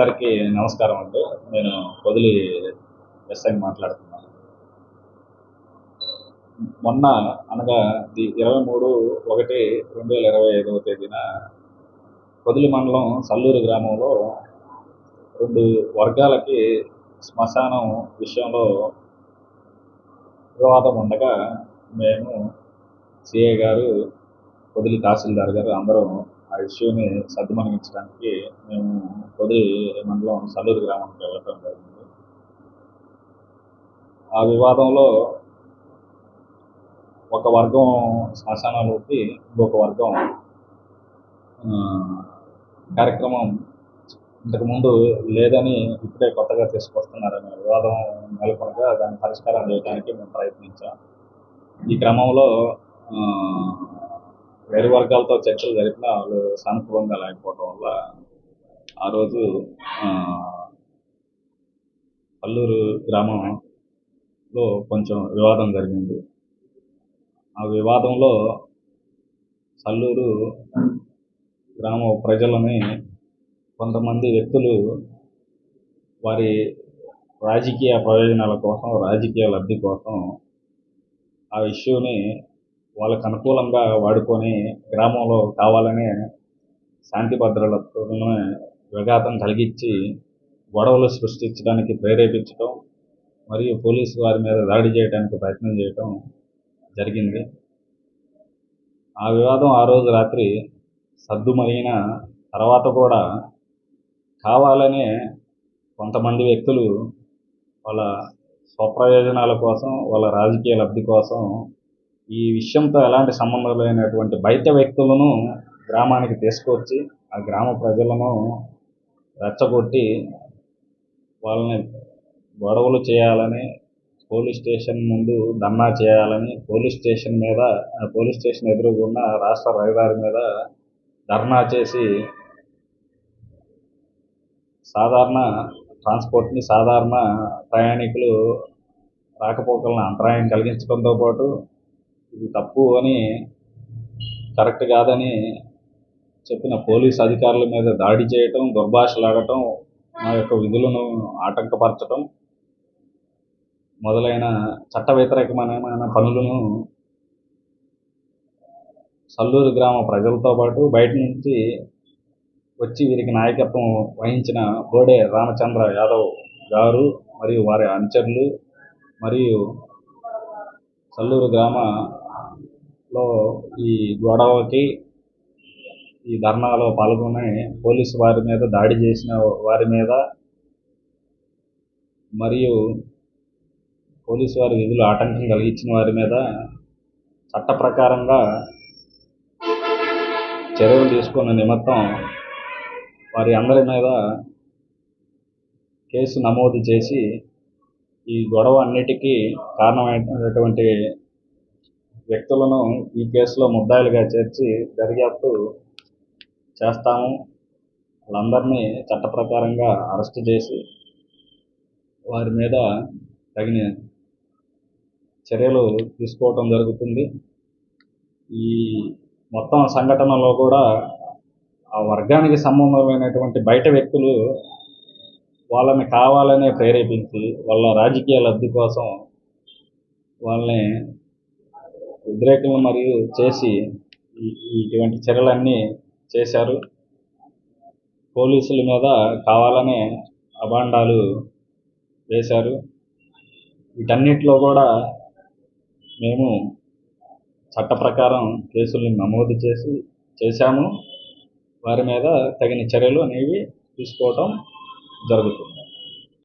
అందరికీ నమస్కారం అండి. నేను పొదిలి ఎస్ఐ మాట్లాడుతున్నాను మొన్న అనగా ది ఇరవై మూడు ఒకటి రెండు వేల ఇరవై ఐదవ తేదీన పొదిలి మండలం సల్లూరు గ్రామంలో రెండు వర్గాలకి శ్మశానం విషయంలో వివాదం ఉండగా మేము సిఏ గారు పొదిలి తహసీల్దార్ గారు అందరం ఆ ఇష్యూని సద్దుమణిగించడానికి మేము పొదిలి మండలం సల్లూరు గ్రామానికి వెళ్ళటం జరిగింది. ఆ వివాదంలో ఒక వర్గం శ్మశానాలకి ఇంకొక వర్గం కార్యక్రమం ఇంతకుముందు లేదని ఇప్పుడే కొత్తగా తీసుకొస్తున్నారనే వివాదం నెలకొనగా దాని పరిష్కారం చేయడానికి మేము ప్రయత్నించాం. ఈ క్రమంలో వేరు వర్గాలతో చర్చలు జరిపిన వాళ్ళు సానుకూలంగా లేకపోవడం వల్ల ఆ రోజు పల్లూరు గ్రామంలో కొంచెం వివాదం జరిగింది. ఆ వివాదంలో సల్లూరు గ్రామ ప్రజలని కొంతమంది వ్యక్తులు వారి రాజకీయ ప్రయోజనాల కోసం రాజకీయ లబ్ధి కోసం ఆ ఇష్యూని వాళ్ళకు అనుకూలంగా వాడుకొని గ్రామంలో కావాలనే శాంతి భద్రతలను విఘాతం కలిగించి గొడవలు సృష్టించడానికి ప్రేరేపించడం మరియు పోలీసు వారి మీద దాడి చేయడానికి ప్రయత్నం చేయటం జరిగింది. ఆ వివాదం ఆ రోజు రాత్రి సద్దుమణిగిన తర్వాత కూడా కావాలనే కొంతమంది వ్యక్తులు వాళ్ళ స్వప్రయోజనాల కోసం వాళ్ళ రాజకీయ లబ్ధి కోసం ఈ విషయంతో ఎలాంటి సంబంధం లేనటువంటి బయట వ్యక్తులను గ్రామానికి తీసుకొచ్చి ఆ గ్రామ ప్రజలను రెచ్చగొట్టి వాళ్ళని గొడవలు చేయాలని పోలీస్ స్టేషన్ ముందు ధర్నా చేయాలని పోలీస్ స్టేషన్ మీద ఆ పోలీస్ స్టేషన్ ఎదురుగున్న రాష్ట్ర రహదారి మీద ధర్నా చేసి సాధారణ ట్రాన్స్పోర్ట్ని సాధారణ ప్రయాణికులు రాకపోకలను అంతరాయం కలిగించడంతో పాటు ఇది తప్పు అని కరెక్ట్ కాదని చెప్పిన పోలీస్ అధికారుల మీద దాడి చేయటం దుర్భాషలాడటం మా యొక్క విధులను ఆటంకపరచటం మొదలైన చట్ట వ్యతిరేకమైన పనులను సల్లూరు గ్రామ ప్రజలతో పాటు బయట నుంచి వచ్చి వీరికి నాయకత్వం వహించిన బోడే రామచంద్ర యాదవ్ గారు మరియు వారి అనుచరులు మరియు సల్లూరు లో ఈ గొడవకి ఈ ధర్నాలో పాల్గొని పోలీసు వారి మీద దాడి చేసిన వారి మీద మరియు పోలీసు వారి విధులు ఆటంకం కలిగించిన వారి మీద చట్ట ప్రకారంగా చర్యలు తీసుకున్న నిమిత్తం వారి అందరి మీద కేసు నమోదు చేసి ఈ గొడవ అన్నిటికీ కారణమైనటువంటి వ్యక్తులను ఈ కేసులో ముద్దాయిలుగా చేర్చి దర్యాప్తు చేస్తాము. వాళ్ళందరినీ చట్ట ప్రకారంగా అరెస్ట్ చేసి వారి మీద తగిన చర్యలు తీసుకోవటం జరుగుతుంది. ఈ మొత్తం సంఘటనలో కూడా ఆ వర్గానికి సంబంధమైనటువంటి బయట వ్యక్తులు వాళ్ళని కావాలనే ప్రేరేపించి వాళ్ళ రాజకీయ లబ్ధి కోసం వాళ్ళని ఉద్రేకలు మరియు చేసి ఇటువంటి చర్యలన్నీ చేశారు. పోలీసుల మీద కావాలనే అభాండాలు వేశారు. వీటన్నిటిలో కూడా మేము చట్ట ప్రకారం కేసుల్ని నమోదు చేసి చేశాము. వారి మీద తగిన చర్యలు అనేవి తీసుకోవటం జరుగుతుంది.